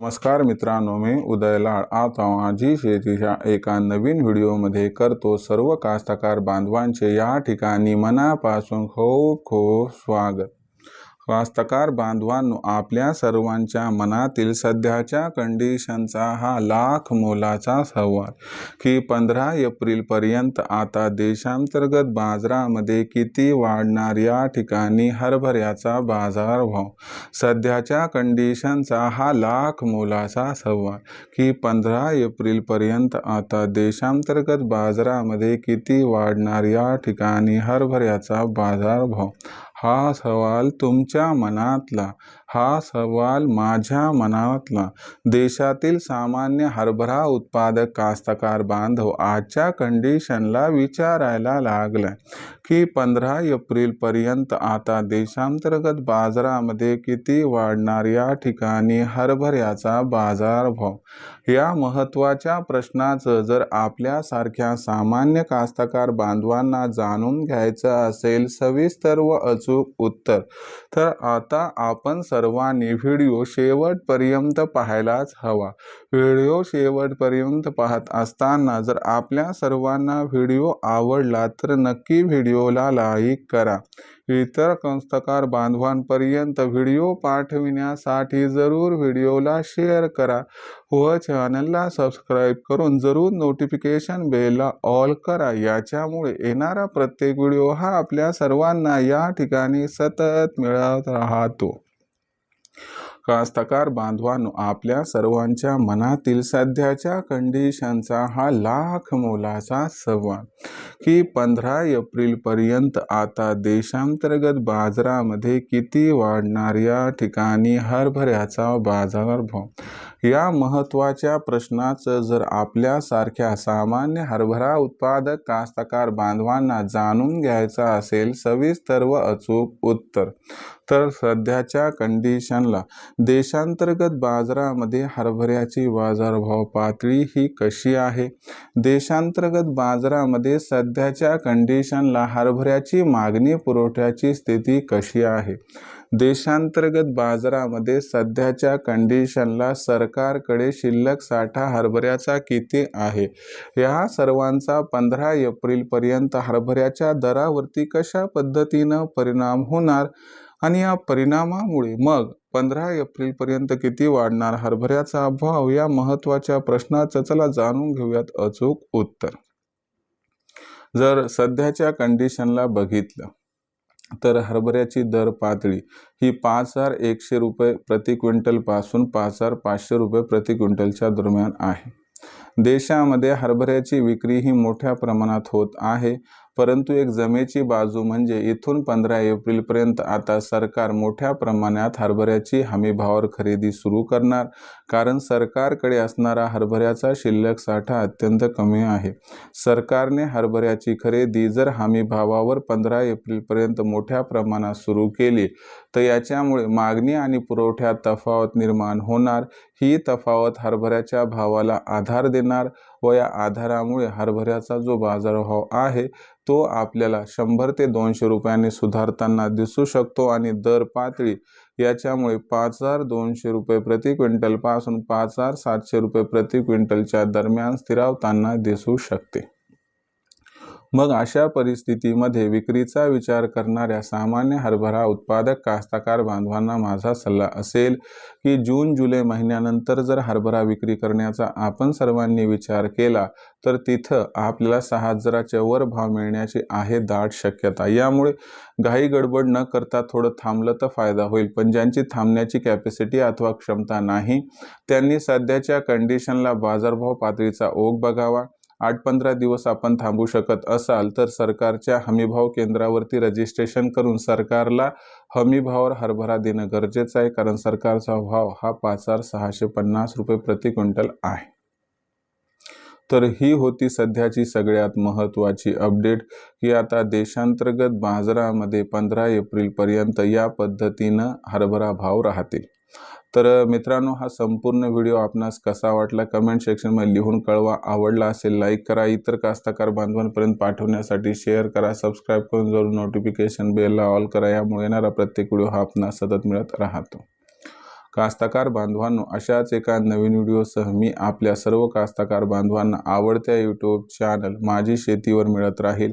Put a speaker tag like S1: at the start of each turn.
S1: नमस्कार मित्रांनो मी उदय लाड. आता माझी शेतीच्या एका नवीन व्हिडिओमध्ये करतो सर्व कास्तकार बांधवांचे या ठिकाणी मनापासून खूप खूप स्वागत. कास्तकार बांधवांनो आपल्या सर्वांच्या मनातील सध्याच्या कंडिशनचा हा लाख मोलाचा सवाल. की पंधरा एप्रिलपर्यंत आता देशांतर्गत बाजारामध्ये किती वाढणार या ठिकाणी हरभऱ्याचा बाजारभाव सध्याच्या कंडिशनचा हा लाख मोलाचा सवाल. की पंधरा एप्रिलपर्यंत आता देशांतर्गत बाजारामध्ये किती वाढणार या ठिकाणी हरभऱ्याचा बाजारभाव हा सवाल तुमच्या मनातला. हा सवाल माझ्या मनातला. देशातील सामान्य हरभरा उत्पादक कास्तकार बांधव आजच्या कंडिशनला विचारायला लागलाय की पंधरा एप्रिलपर्यंत आता देशांतर्गत बाजारामध्ये किती वाढणार या ठिकाणी हरभऱ्याचा बाजारभाव? या महत्त्वाच्या प्रश्नाचं जर आपल्यासारख्या सामान्य कास्तकार बांधवांना जाणून घ्यायचं असेल सविस्तर व अचूक उत्तर तर आता आपण सर्वांनी व्हिडिओ शेवटपर्यंत पाहायलाच हवा. व्हिडिओ शेवटपर्यंत पाहत असताना जर आपल्या सर्वांना व्हिडिओ आवडला तर नक्की व्हिडिओला लाईक करा. इतर कंस्तकार बांधवांपर्यंत व्हिडिओ पाठविण्यासाठी जरूर व्हिडिओला शेअर करा व चॅनलला सबस्क्राईब करून जरूर नोटिफिकेशन बेलला ऑल करा. याच्यामुळे येणारा प्रत्येक व्हिडिओ हा आपल्या सर्वांना या ठिकाणी सतत मिळत राहतो. कास्तकार बांधवांनो आपल्या सर्वांच्या मनातील सध्याच्या कंडिशनचा हा लाख मोलाचा सवाल. की पंधरा एप्रिलपर्यंत आता देशांतर्गत बाजारामध्ये किती वाढणार या ठिकाणी हरभऱ्याचा बाजारभाव? या महत्त्वाच्या प्रश्नाचं जर आपल्यासारख्या सामान्य हरभरा उत्पादक कास्तकार बांधवांना जाणून घ्यायचा असेल सविस्तर व अचूक उत्तर तर सध्याच्या कंडिशनला देशांतर्गत बाजारामध्ये हरभऱ्याची बाजारभाव पातळी ही कशी आहे? देशांतर्गत बाजारामध्ये सध्याच्या कंडिशनला हरभऱ्याची मागणी पुरवठ्याची स्थिती कशी आहे? देशांतर्गत बाजारामध्ये सध्याच्या कंडिशनला सरकारकडे शिल्लक साठा हरभऱ्याचा किती आहे? या सर्वांचा पंधरा एप्रिलपर्यंत हरभऱ्याच्या दरावरती कशा पद्धतीनं परिणाम होणार? आणि या परिणामामुळे मग पंधरा एप्रिलपर्यंत किती वाढणार हरभऱ्याचा भाव? या महत्त्वाच्या प्रश्नाचं चला जाणून घेऊयात अचूक उत्तर. जर सध्याच्या कंडिशनला बघितलं तर हरभऱ्याची दर पातळी ही पाच हजार एकशे रुपये प्रति क्विंटलपासून पाच हजार पाचशे रुपये प्रति क्विंटलच्या दरम्यान आहे. देशामध्ये हरभऱ्याची विक्री ही मोठ्या प्रमाणात होत आहे. परंतु एक जमेची बाजू म्हणजे इथून पंधरा एप्रिलपर्यंत आता सरकार मोठ्या प्रमाणात हरभऱ्याची हमीभावावर खरेदी सुरू करणार कारण सरकारकडे असणारा हरभऱ्याचा शिल्लक साठा अत्यंत कमी आहे. सरकारने हरभऱ्याची खरेदी जर हमीभावावर पंधरा एप्रिलपर्यंत मोठ्या प्रमाणात सुरू केली तर याच्यामुळे मागणी आणि पुरवठ्यात तफावत निर्माण होणार. ही तफावत हरभऱ्याच्या भावाला आधार देणार. व या आधारामुळे हरभऱ्याचा जो बाजारभाव आहे तो आपल्याला शंभर ते दोनशे रुपयांनी सुधारताना दिसू शकतो आणि दर पातळी याच्यामुळे पाच हजार दोनशे रुपये प्रति क्विंटलपासून पाच हजार सातशे रुपये प्रति क्विंटलच्या दरम्यान स्थिरावताना दिसू शकते. मग अशा परिस्थितीमध्ये विक्रीचा विचार करणाऱ्या सामान्य हरभरा उत्पादक कास्तकार बांधवांना माझा सल्ला असेल की जून जुलै महिन्यानंतर जर हरभरा विक्री करण्याचा आपण सर्वांनी विचार केला तर तिथं आपल्याला सहा हजाराच्या वर भाव मिळण्याची आहे दाट शक्यता. यामुळे घाई गडबड न करता थोडं थांबलं तर फायदा होईल पण ज्यांची थांबण्याची कॅपॅसिटी अथवा क्षमता नाही त्यांनी सध्याच्या कंडिशनला बाजारभाव पातळीचा ओघ बघावा. आठ पंधरा दिवस आपण थांबू शकत असाल तर सरकारच्या हमीभाव केंद्रावरती रजिस्ट्रेशन करून सरकारला हमीभावावर हरभरा देणं गरजेचं आहे. कारण सरकारचा भाव हा पाच हजार सहाशे पन्नास रुपये प्रति क्विंटल आहे. तर ही होती सध्याची सगळ्यात महत्त्वाची अपडेट की आता देशांतर्गत बाजारामध्ये पंधरा एप्रिलपर्यंत या पद्धतीनं हरभरा भाव राहतील. तर मित्रांनो हा संपूर्ण व्हिडिओ आपणास कसा वाटला कमेंट सेक्शनमध्ये लिहून कळवा. आवडला असेल लाईक करा. इतर कास्तकार बांधवांपर्यंत पाठवण्यासाठी शेअर करा. सबस्क्राईब करून जरूर नोटिफिकेशन बेलला ऑल करा. यामुळे येणारा प्रत्येक व्हिडिओ हा आपणास सतत मिळत राहतो. कास्तकार बांधवांनो अशाच एका नवीन व्हिडिओसह मी आपल्या सर्व कास्तकार बांधवांना आवडत्या यूट्यूब चॅनल माझी शेतीवर मिळत राहील.